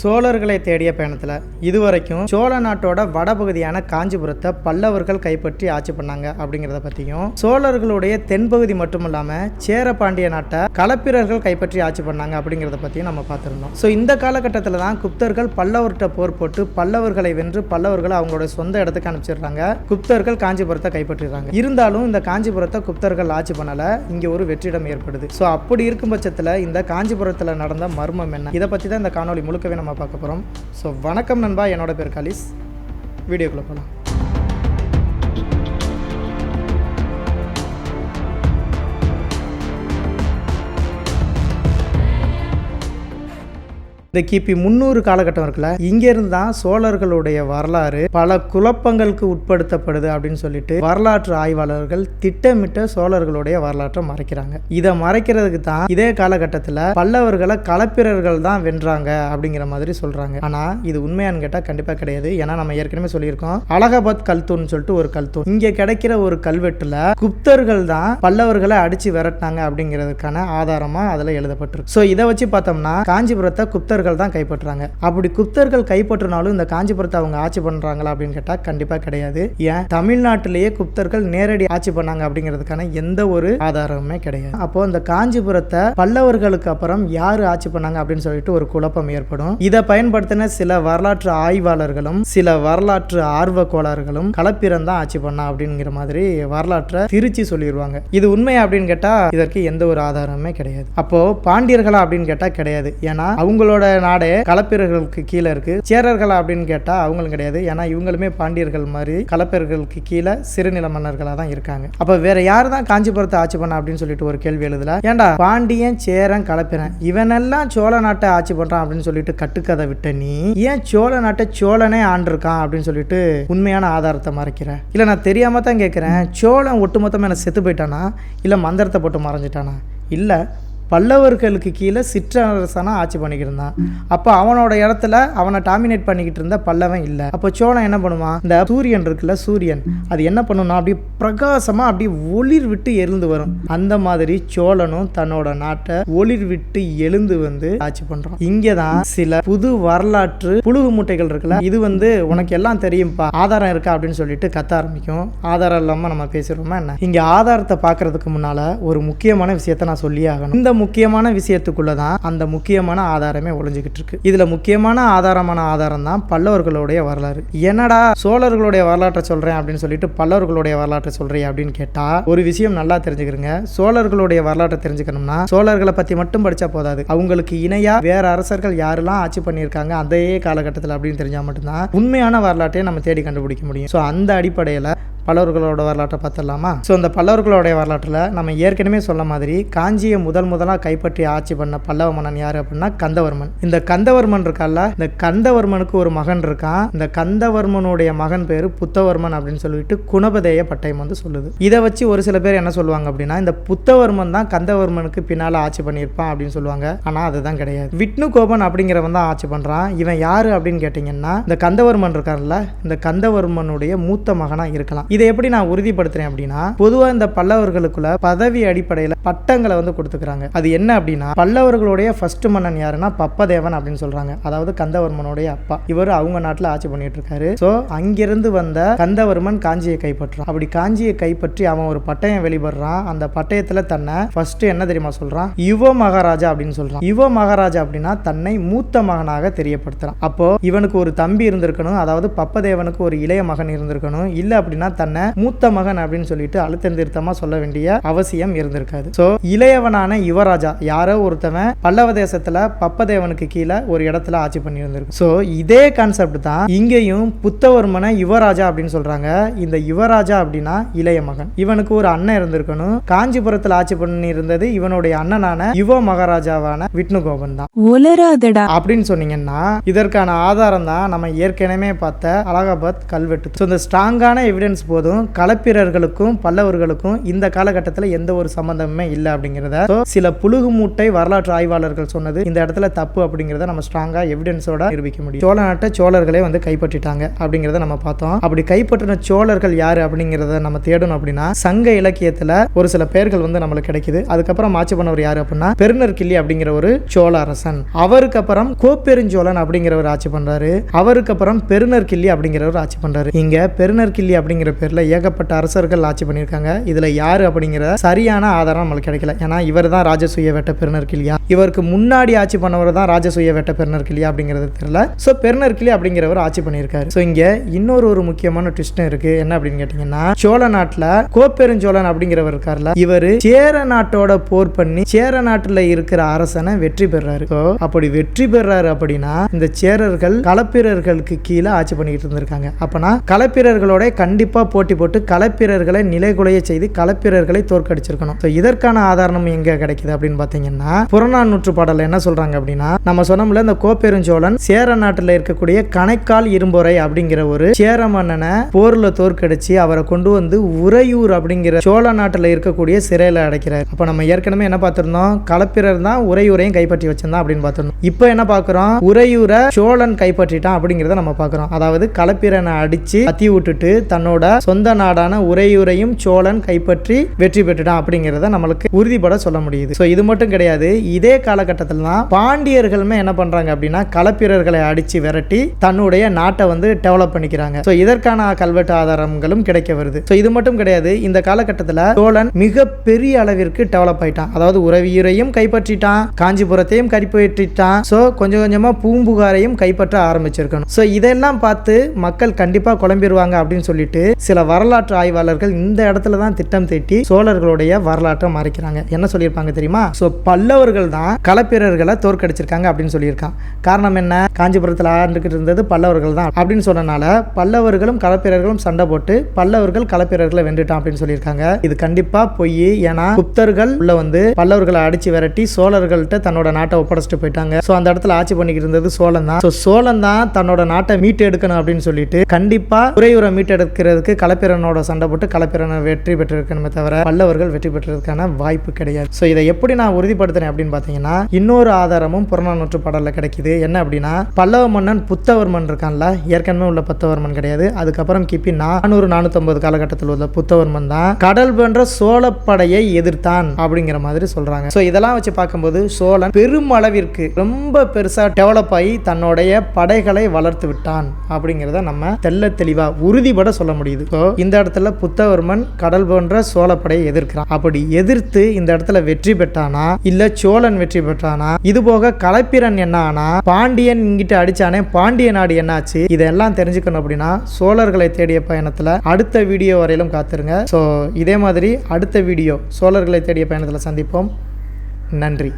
சோழர்களை தேடிய பயணத்தில் இதுவரைக்கும் சோழ நாட்டோட வடபகுதியான காஞ்சிபுரத்தை பல்லவர்கள் கைப்பற்றி ஆட்சி பண்ணாங்க அப்படிங்கிறத பற்றியும் சோழர்களுடைய தென்பகுதி மட்டும் இல்லாமல் சேரபாண்டிய நாட்டை களப்பிரர்கள் கைப்பற்றி ஆட்சி பண்ணாங்க அப்படிங்கிறத பற்றியும் நம்ம பார்த்துருந்தோம். ஸோ இந்த காலகட்டத்தில் தான் குப்தர்கள் பல்லவர்கிட்ட போர் போட்டு பல்லவர்களை வென்று பல்லவர்களை அவங்களோட சொந்த இடத்துக்கு அனுப்பிச்சிடுறாங்க. குப்தர்கள் காஞ்சிபுரத்தை கைப்பற்றிடுறாங்க. இருந்தாலும் இந்த காஞ்சிபுரத்தை குப்தர்கள் ஆட்சி பண்ணலை. இங்கே ஒரு வெற்றிடம் ஏற்படுது. ஸோ அப்படி இருக்கும் பட்சத்தில் இந்த காஞ்சிபுரத்தில் நடந்த மர்மம் என்ன? இதை பற்றி தான் இந்த காணொளி முழுக்கவே நம்ம பார்க்க போகிறோம் ஸோ வணக்கம் நண்பா. என்னோட பேர் கலிஸ். வீடியோக்குள்ளே போகலாம் இந்த கிபி முன்னூறு காலகட்டம் இருக்குல்ல இங்கிருந்து தான் சோழர்களுடைய வரலாறு பல குழப்பங்களுக்கு உட்படுத்தப்படுது அப்படின்னு சொல்லிட்டு வரலாற்று ஆய்வாளர்கள் திட்டமிட்ட சோழர்களுடைய வரலாற்றை மறைக்கிறாங்க. இதை மறைக்கிறதுக்கு தான் இதே காலகட்டத்தில் பல்லவர்களை களப்பிரர்கள் தான் வென்றாங்க அப்படிங்கிற மாதிரி சொல்றாங்க. ஆனா இது உண்மையான்னு கேட்டால் கண்டிப்பாக கிடையாது. ஏன்னா நம்ம ஏற்கனவே சொல்லியிருக்கோம் அலகாபாத் கல்தூன் சொல்லிட்டு ஒரு கல்தூன். இங்கே கிடைக்கிற ஒரு கல்வெட்டுல குப்தர்கள் தான் பல்லவர்களை அடிச்சு விரட்டினாங்க அப்படிங்கிறதுக்கான ஆதாரமா அதில் எழுதப்பட்டிருக்கு. ஸோ இதை வச்சு பார்த்தோம்னா காஞ்சிபுரத்தை குப்தர்கள் தான் கைப்பற்றுறாங்க. அப்படி குப்தர்கள் கைப்பற்றினாலும் இந்த காஞ்சிபுரத்தை அவங்க ஆட்சி பண்றாங்களா அப்படின்னு கேட்டால் கண்டிப்பாக கிடையாது. ஏன்? தமிழ்நாட்டிலேயே குப்தர்கள் நேரடி ஆட்சி பண்ணாங்க அப்படிங்கிறதுக்கான எந்த ஒரு ஆதாரமுமே கிடையாது. அப்போ இந்த காஞ்சிபுரத்தை பல்லவர்களுக்கு அப்புறம் யார் ஆட்சி பண்ணாங்க அப்படின்னு சொல்லிட்டு ஒரு குழப்பம் ஏற்படும். இதை பயன்படுத்தின சில வரலாற்று ஆய்வாளர்களும் சில வரலாற்று ஆர்வக்கோளாறுகளும் கலப்பிரம் தான் ஆட்சி பண்ணா அப்படிங்கிற மாதிரி வரலாற்றை திருச்சி சொல்லிடுவாங்க இது உண்மையா அப்படின்னு கேட்டா இதற்கு எந்த ஒரு ஆதாரமுமே கிடையாது. அப்போ பாண்டியர்களா அப்படின்னு கேட்டா கிடையாது. ஏன்னா அவங்களோட நாடே களப்பிரர்களுக்கு கீழே இருக்கு. சேரர்களா அப்படின்னு கேட்டா அவங்களும் கிடையாது. ஏன்னா இவங்களுமே பாண்டியர்கள் மாதிரி களப்பிரர்களுக்கு கீழே சிறுநில மன்னர்களா தான் இருக்காங்க. அப்ப வேற யார் தான் காஞ்சிபுரத்தை ஆட்சி பண்ண அப்படின்னு சொல்லிட்டு ஒரு கேள்வி எழுதல. ஏன்டா பாண்டியன் சேரன் களப்பிரன் இவனெல்லாம் சோழ நாட்டை ஆட்சி பண்றான் அப்படின்னு சொல்லிட்டு கட்டுக்கதை விட்ட நீ ஏன் சோழ நாட்டை சோழனே ஆண்டிருக்கான் அப்படின்னு சொல்லிட்டு உண்மையான ஆதாரத்தை மறைக்கிற? இல்ல நான் தெரியாம தான் கேட்கிறேன் சோழன் ஒட்டுமொத்தமா என்ன செத்து போயிட்டானா? இல்ல மந்திரத்தை போட்டு மறைஞ்சிட்டானா? இல்லை பல்லவர்களுக்கு கீழே சிற்றரசனாக ஆட்சி பண்ணிக்கிட்டு இருந்தான் அப்போ அவனோட இடத்துல அவனை டாமினேட் பண்ணிக்கிட்டு இருந்த பல்லவன் இல்லை. அப்போ சோழன் என்ன பண்ணுவான்? இந்த சூரியன் இருக்குல்ல சூரியன் அது என்ன பண்ணும்னா அப்படியே பிரகாசமா அப்படியே ஒளிர் விட்டு எழுந்து வரும். அந்த மாதிரி சோழனும் தன்னோட நாட்டை ஒளிர் விட்டு எழுந்து வந்து ஆட்சி பண்றான். இங்கே தான் சில புது வரலாற்று புழுகு மூட்டைகள் இருக்குல்ல இது வந்து உனக்கு எல்லாம் தெரியும்ப்பா ஆதாரம் இருக்கா அப்படின்னு சொல்லிட்டு கத்த ஆரம்பிக்கும். ஆதாரம் இல்லாம நம்ம பேசுறோமா என்ன? இங்க ஆதாரத்தை பார்க்கறதுக்கு முன்னால ஒரு முக்கியமான விஷயத்த நான் சொல்லியே ஆகணும். இந்த முக்கியமான விஷயத்துக்குள்ள தான் அந்த முக்கியமான ஆதாரமே ஒளிஞ்சுக்கிட்டு இருக்கு இதுல முக்கியமான ஆதாரமான ஆதாரம் தான் பல்லவர்களுடைய வரலாறு. என்னடா சோழர்களுடைய வரலாற்றை சொல்றேன் அப்படின்னு சொல்லிட்டு பல்லவர்களுடைய வரலாற்றை சொல்றேன் அப்படின்னு கேட்டா ஒரு விஷயம் நல்லா தெரிஞ்சுக்கிறங்க. சோழர்களுடைய வரலாற்றை தெரிஞ்சுக்கணும்னா சோழர்களை பத்தி மட்டும் படிச்சா போதாது. அவங்களுக்கு இணையா வேற அரசர்கள் யாரெல்லாம் ஆட்சி பண்ணியிருக்காங்க அதே காலகட்டத்தில் அப்படின்னு தெரிஞ்சா மட்டும்தான் உண்மையான வரலாற்றையை நம்ம தேடி கண்டுபிடிக்க முடியும். ஸோ அந்த அடிப்படையில் பல்லவர்களோட வரலாற்றை பார்த்துடலாமா? ஸோ இந்த பல்லவர்களுடைய வரலாற்றில் நம்ம ஏற்கனவே சொன்ன மாதிரி காஞ்சியை முதல் முதலாக கைப்பற்றி ஆட்சி பண்ண பல்லவ மன்னன் யார் அப்படின்னா கந்தவர்மன். இந்த கந்தவர்மன் இருக்கால இந்த கந்தவர்மனுக்கு ஒரு மகன் இருக்கான். இந்த கந்தவர்மனுடைய மகன் பேர் புத்தவர்மன் அப்படின்னு சொல்லிட்டு குணபதேய பட்டயம் வந்து சொல்லுது. இதை வச்சு ஒரு சில பேர் என்ன சொல்லுவாங்க அப்படின்னா இந்த புத்தவர்மன் தான் கந்தவர்மனுக்கு பின்னால் ஆட்சி பண்ணியிருப்பான் அப்படின்னு சொல்லுவாங்க. ஆனால் அதுதான் கிடையாது. விஷ்ணு கோபன் அப்படிங்கிறவன் தான் ஆட்சி பண்ணுறான் இவன் யாரு அப்படின்னு கேட்டிங்கன்னா இந்த கந்தவர்மன் இருக்கார்ல இந்த கந்தவர்மனுடைய மூத்த மகனாக இருக்கலாம். இதை எப்படி நான் உறுதிப்படுத்துறேன் அப்படின்னா பொதுவாக இந்த பல்லவர்களுக்குள்ள பதவி அடிப்படையில் பட்டங்களை வந்து கொடுத்துக்கிறாங்க. அது என்ன அப்படின்னா பல்லவர்களுடைய ஃபர்ஸ்ட் மன்னன் யாருன்னா பப்பதேவன் அப்படின்னு சொல்றாங்க. அதாவது கந்தவர்மனுடைய அப்பா. இவர் அவங்க நாட்டில் ஆட்சி பண்ணிட்டு இருக்காரு ஸோ அங்கிருந்து வந்த கந்தவர்மன் காஞ்சியை கைப்பற்றான் அப்படி காஞ்சியை கைப்பற்றி அவன் ஒரு பட்டயம் வெளிப்படுறான். அந்த பட்டயத்தில் தன்னை ஃபர்ஸ்ட் என்ன தெரியுமா சொல்றான்? யுவ மகாராஜா அப்படின்னு சொல்றான். யுவ மகாராஜா அப்படின்னா தன்னை மூத்த மகனாக தெரியப்படுத்துறான். அப்போ இவனுக்கு ஒரு தம்பி இருந்திருக்கணும். அதாவது பப்பதேவனுக்கு ஒரு இளைய மகன் இருந்திருக்கணும். இல்லை அப்படின்னா தன்னை மூத்த மகன் அப்படின்னு சொல்லிட்டு அழுத்தம் சொல்ல வேண்டிய அவசியம் இருந்திருக்காது. ஸோ இளையவனான யுவராஜா யாரோ ஒருத்தவன் பல்லவ தேசத்துல பப்பதேவனுக்கு கீழே ஒரு இடத்துல ஆட்சி பண்ணி இருந்திருக்கு ஸோ இதே கான்செப்ட் தான் இங்கேயும் புத்தவர்மனை யுவராஜா அப்படின்னு சொல்றாங்க. இந்த யுவராஜா அப்படின்னா இளைய மகன். இவனுக்கு ஒரு அண்ணன் இருந்திருக்கணும். காஞ்சிபுரத்தில் ஆட்சி பண்ணி இருந்தது இவனுடைய அண்ணனான யுவ மகாராஜாவான விஷ்ணுகோபன் தான். உலராதடா அப்படின்னு சொன்னீங்கன்னா இதற்கான ஆதாரம் தான் நம்ம ஏற்கனவே பார்த்த அலகாபாத் கல்வெட்டு. ஸோ இந்த ஸ்ட்ராங்கான எவிடன்ஸ் போதும். களப்பிரர்களுக்கும் பல்லவர்களுக்கும் இந்த காலகட்டத்தில் எந்த ஒரு சம்பந்தமுமே இல்லை அப்படிங்கிறத. சில புழுகு மூட்டை வரலாற்று ஆய்வாளர்கள் சொன்னது இந்த இடத்துல தப்பு அப்படிங்கிறத நம்ம ஸ்ட்ராங்காக எவிடன்ஸோட நிரூபிக்க முடியும். சோழ நாட்டை சோழர்களே வந்து கைப்பற்றிட்டாங்க அப்படிங்கிறத நம்ம பார்த்தோம். அப்படி கைப்பற்றின சோழர்கள் யாரு அப்படிங்கிறத நம்ம தேடணும் அப்படின்னா சங்க இலக்கியத்தில் ஒரு சில பெயர்கள் வந்து நம்மளுக்கு கிடைக்குது. அதுக்கப்புறம் ஆட்சி பண்ணவர் யாரு அப்படின்னா பெருநர்கிள்ளி அப்படிங்கிற ஒரு சோழ அரசன். அவருக்கு அப்புறம் கோப்பெருஞ்சோழன் அப்படிங்கிறவர் ஆட்சி பண்றாரு. அவருக்கு அப்புறம் பெருநர்கிள்ளி அப்படிங்கிறவர் ஆட்சி பண்றாரு. இங்க பெருநர்கிள்ளி அப்படிங்கிற பேரில் ஏகப்பட்ட அரசர்கள் ஆட்சி பண்ணியிருக்காங்க. இதுல யாரு அப்படிங்கிற சரியான ஆதாரம் நம்மளுக்கு கிடைக்கல. ஏன்னா இவர் தான் ராஜசூய வேட்ட பெருநர்கிள்ளியா இவருக்கு முன்னாடி ஆட்சி பண்ணவர் தான் ராஜசூய வேட்ட பெருநர்கிள்ளியா அப்படிங்கிறது தெரியல. ஸோ கிளி அப்படிங்கிறவர் ஆட்சி பண்ணியிருக்காரு. ஸோ இங்க இன்னொரு ஒரு முக்கியமான ட்விஸ்டும் இருக்கு. என்ன அப்படின்னு கேட்டீங்கன்னா சோழ நாட்டில் கோப்பெருஞ்சோழன் அப்படிங்கிறவர் இருக்கார்ல இவர் சேர நாட்டோட போர் பண்ணி சேர நாட்டில் இருக்கிற அரசனை வெற்றி பெறாரு ஸோ அப்படி வெற்றி பெறாரு அப்படின்னா இந்த சேரர்கள் களப்பிரர்களுக்கு கீழே ஆட்சி பண்ணிக்கிட்டு இருந்திருக்காங்க. அப்பனா களப்பிரர்களோட கண்டிப்பா போட்டி போட்டு களப்பிரர்களை நிலைகுலைய செய்து களப்பிரர்களை தோற்கடிச்சிருக்கணும். ஸோ இதற்கான ஆதாரம் எங்க கிடைக்குது அப்படின்னு பார்த்தீங்கன்னா புறநானூற்று பாடலில் என்ன சொல்றாங்க அப்படின்னா நம்ம சொன்னோம்ல இந்த கோப்பெருஞ்சோழன் சேர நாட்டில் இருக்கக்கூடிய கணைக்கால் இரும்பொறை அப்படிங்கிற ஒரு சேர மன்னனை போர்ல தோற்கடிச்சு அவரை கொண்டு வந்து உறையூர் அப்படிங்கிற சோழ நாட்டில் இருக்கக்கூடிய சிறையில் அடைக்கிறார். அப்போ நம்ம ஏற்கனவே என்ன பார்த்திருந்தோம்? களப்பிரர் தான் உறையூரையும் கைப்பற்றி வச்சிருந்தான் அப்படின்னு பார்த்திருந்தோம். இப்போ என்ன பார்க்குறோம்? உறையூரை சோழன் கைப்பற்றிட்டான் அப்படிங்கிறத நம்ம பார்க்குறோம். அதாவது களப்பிரனை அடிச்சு அத்தி விட்டுட்டு தன்னோட சொந்த நாடான உறையூரையும் சோழன் கைப்பற்றி வெற்றி பெற்றுட்டான் அப்படிங்கிறத நம்மளுக்கு உறுதிப்பட சொல்ல முடியுது. ஸோ இது மட்டும் கிடையாது. இதே காலகட்டத்தில் தான் பாண்டியர்களுமே என்ன பண்றாங்க அப்படின்னா களப்பிரர்களை அடிச்சு விரட்டி தன்னுடைய நாட்டை வந்து டெவலப் பண்ணிக்கிறாங்க. ஸோ இதற்கான கல்வெட்டு ஆதாரங்களும் கிடைக்க வருது. ஸோ இது மட்டும் கிடையாது. இந்த காலகட்டத்தில் சோழன் மிக பெரிய அளவிற்கு டெவலப் ஆயிட்டான். அதாவது உறவியரையும் கைப்பற்றிட்டான் காஞ்சிபுரத்தையும் கைப்பற்றிட்டான். ஸோ கொஞ்சம் கொஞ்சமாக பூம்புகாரையும் கைப்பற்ற ஆரம்பிச்சிருக்கணும். ஸோ இதெல்லாம் பார்த்து மக்கள் கண்டிப்பாக குழம்பிடுவாங்க அப்படின்னு சொல்லிட்டு சில வரலாற்று ஆய்வாளர்கள் இந்த இடத்துல தான் திட்டம் தீட்டி சோழர்களுடைய வரலாற்றை மறைக்கிறாங்க. என்ன சொல்லியிருப்பாங்க தெரியுமா? ஸோ பல்லவர்கள் தான் களப்பிரர்களை தோற்கடிச்சிருக்காங்க அப்படின்னு சொல்லியிருக்கான். காரணம் என்ன? காஞ்சிபுரத்தில் ஆண்டுகிட்டு இருந்தது பல்லவர்கள் தான் அப்படின்னு சொன்னனால பல்லவர்களும் களப்பிரர்களும் சண்டை போட்டு பல்லவர்கள் களப்பிரர்களை வென்றுட்டான் அப்படின்னு சொல்லியிருக்காங்க. இது கண்டிப்பா பொய். ஏன்னா குப்தர்கள் உள்ள வந்து பல்லவர்களை அடிச்சு விரட்டி சோழர்கள்ட்ட தன்னோட நாட்டை ஒப்படைச்சிட்டு போயிட்டாங்க. ஸோ அந்த இடத்துல ஆட்சி பண்ணிக்கிட்டு இருந்தது சோழன் தான். ஸோ சோழன் தான் தன்னோட நாட்டை மீட்டு எடுக்கணும் அப்படின்னு சொல்லிட்டு கண்டிப்பா உறையூரை மீட்டெடுக்கிறதுக்கு களப்பிரனோட சண்டை போட்டு களப்பிரனை வெற்றி பெற்றிருக்கணுமே தவிர பல்லவர்கள் வெற்றி பெற்றதுக்கான வாய்ப்பு கிடையாது. ஸோ இதை எப்படி நான் உறுதிப்படுத்தினேன் அப்படின்னு பார்த்தீங்கன்னா இன்னொரு ஆதாரமும் புறநானூற்று பாடலில் கிடைக்குது. என்ன அப்படின்னா பல்லவ மன்னன் புத்தவர்மன் இருக்கான்ல ஏற்கனவே உள்ள புத்தவர்மன் கிடையாது. அதுக்கப்புறம் கிபி நானூறு நானூற்றம்பது காலகட்டத்தில் உள்ள புத்தவர்மன் தான் கடல் போன்ற சோழப்படையை எதிர்த்தான் அப்படிங்கிற மாதிரி சொல்றாங்க. ஸோ இதெல்லாம் வச்சு பார்க்கும்போது சோழன் பெரும் அளவிற்கு ரொம்ப பெருசா டெவலப் ஆகி தன்னுடைய படைகளை வளர்த்து விட்டான் அப்படிங்கிறத நம்ம தெல்ல தெளிவா உறுதிபட சொல்ல முடியுது. ஸோ இந்த இடத்துல புத்தவர்மன் கடல் போன்ற சோழப்படையை எதிர்க்கிறான். அப்படி எதிர்த்து இந்த இடத்துல வெற்றி பெற்றானா? இல்ல சோழன் வெற்றி பெற்றானா? இது போக கலப்பிரன் என்ன ஆனா? பாண்டியன் இங்கிட்ட அடிச்சானே? பாண்டிய நாடு என்னாச்சு? இதெல்லாம் தெரிஞ்சுக்கணும் அப்படின்னா சோழர்களை தேடிய பயணத்துல அடுத்த வீடியோ வரையிலும் காத்துருங்க. ஸோ இதே மாதிரி அடுத்த வீடியோ சோழர்களை தேடிய பயணத்தில் சந்திப்போம். நன்றி.